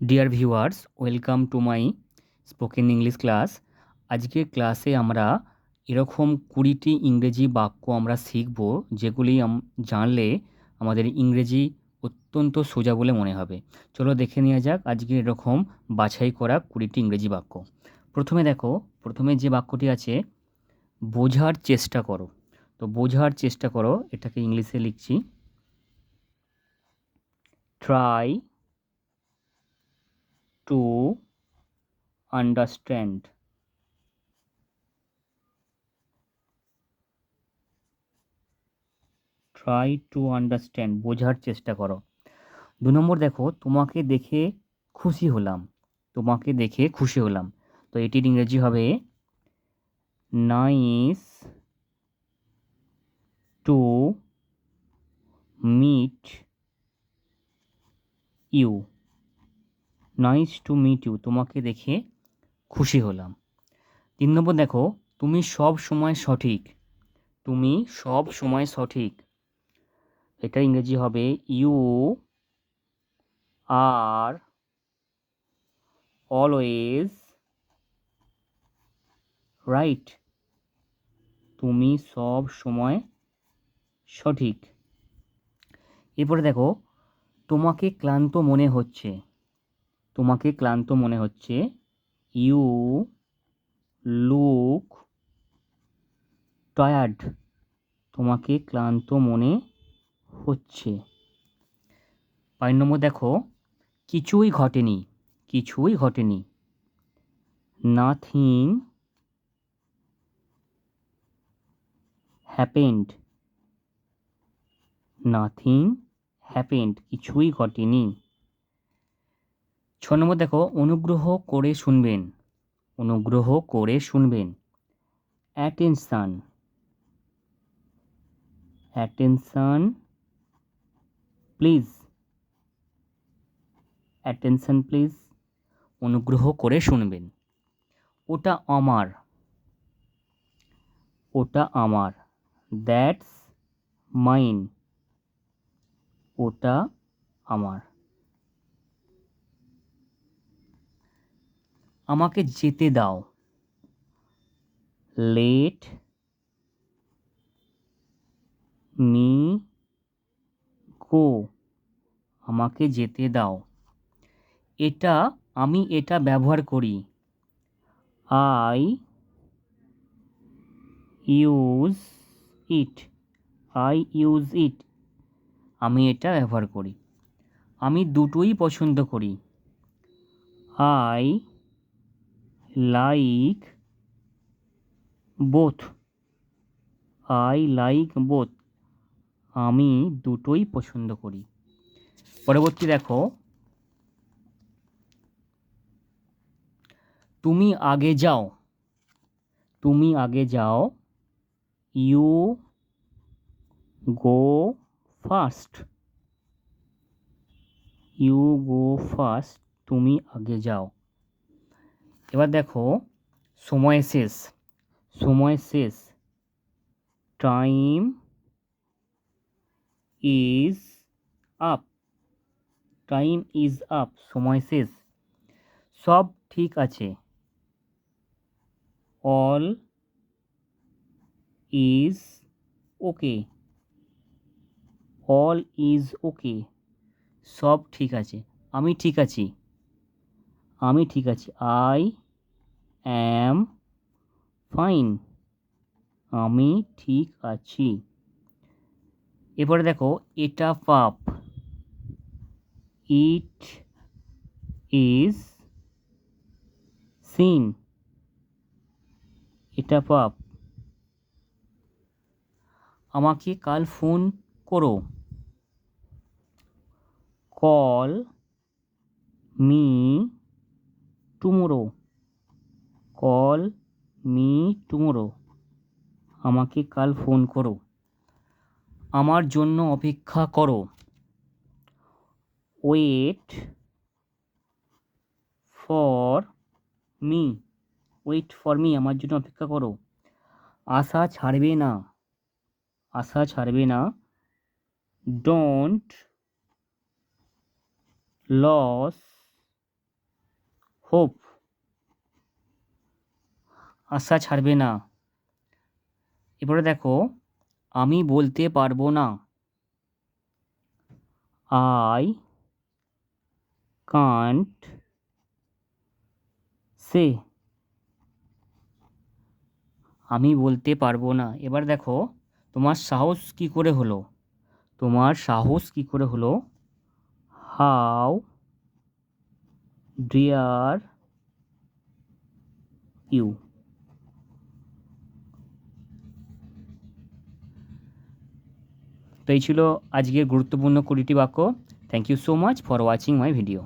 Dear viewers welcome to my spoken English class আজকের ক্লাসে আমরা এরকম কুড়িটি ইংরেজি বাক্য আমরা শিখব, যেগুলি জানলে আমাদের ইংরেজি অত্যন্ত সোজা বলে মনে হবে। চলো দেখে নেওয়া যাক আজকে এরকম বাছাই করা কুড়িটি ইংরেজি বাক্য। প্রথমে দেখো, প্রথমে যে বাক্যটি আছে, বোঝার চেষ্টা করো। তো বোঝার চেষ্টা করো, এটাকে ইংলিশে লিখছি। Try to understand. Try to understand বোঝার চেষ্টা করো। দু নম্বর দেখো, তোমাকে দেখে খুশি হলাম। তোমাকে দেখে খুশি হলাম। তো এটির ইংরেজি হবে nice to meet you nice to meet you তোমাকে দেখে খুশি হলাম। তিন নম্বর দেখো, তুমি সব সময় সঠিক। তুমি সব সময় সঠিক। এটা ইংরেজি হবে ইউ আর অলওয়েজ রাইট তুমি সব সময় সঠিক। এরপরে দেখো, তোমাকে ক্লান্ত মনে হচ্ছে। তোমাকে ক্লান্ত মনে হচ্ছে। ইউ লুক টায়ার্ড তোমাকে ক্লান্ত মনে হচ্ছে। পাঁচ নম্বর দেখো। কিছুই ঘটেনি। কিছুই ঘটেনি। নাথিং হ্যাপেন্ড নাথিং হ্যাপেন্ড কিছুই ঘটেনি। ছ নম্বর দেখো, অনুগ্রহ করে শুনবেন। অনুগ্রহ করে শুনবেন। Attention attention please attention please অনুগ্রহ করে শুনবেন। ওটা আমার। ওটা আমার। দ্যাটস মাইন ওটা আমার। আমাকে যেতে দাও। লেট মি গো, আমাকে যেতে দাও। এটা, আমি এটা ব্যবহার করি। I use it. I use it. আমি এটা ব্যবহার করি। আমি দুটোই পছন্দ করি। I like both. I like both. আমি দুটোই পছন্দ করি। পরবর্তী দেখো। তুমি আগে যাও। তুমি আগে যাও। You go first. You go first. তুমি আগে যাও। এবার দেখো, সময় শেষ। সময় শেষ। Time is up time is up সময় শেষ। সব ঠিক আছে। All is okay all is okay সব ঠিক আছে। আমি ঠিক আছি। আমি ঠিক আছি। আই অ্যাম ফাইন আমি ঠিক আছি। এরপরে দেখো, এটা পাপ। ইট ইজ সিন এটা পাপ। আমাকে কাল ফোন করো। Call me tomorrow. Call me tomorrow. আমাকে কাল ফোন করো। আমার জন্য অপেক্ষা করো। Wait for me. Wait for me, আমার জন্য অপেক্ষা করো। আশা ছাড়বে না। আশা ছাড়বে না। Don't loss hope. আশা ছাড়বে না। এবারে দেখো, আমি বলতে পারব না। I can't say. আমি বলতে পারব না। এবার দেখো, তোমার সাহস কি করে হলো? তোমার সাহস কি করে হলো? How dare you. তো এই ছিল আজকের গুরুত্বপূর্ণ কুড়িটি বাক্য। Thank you so much for watching my video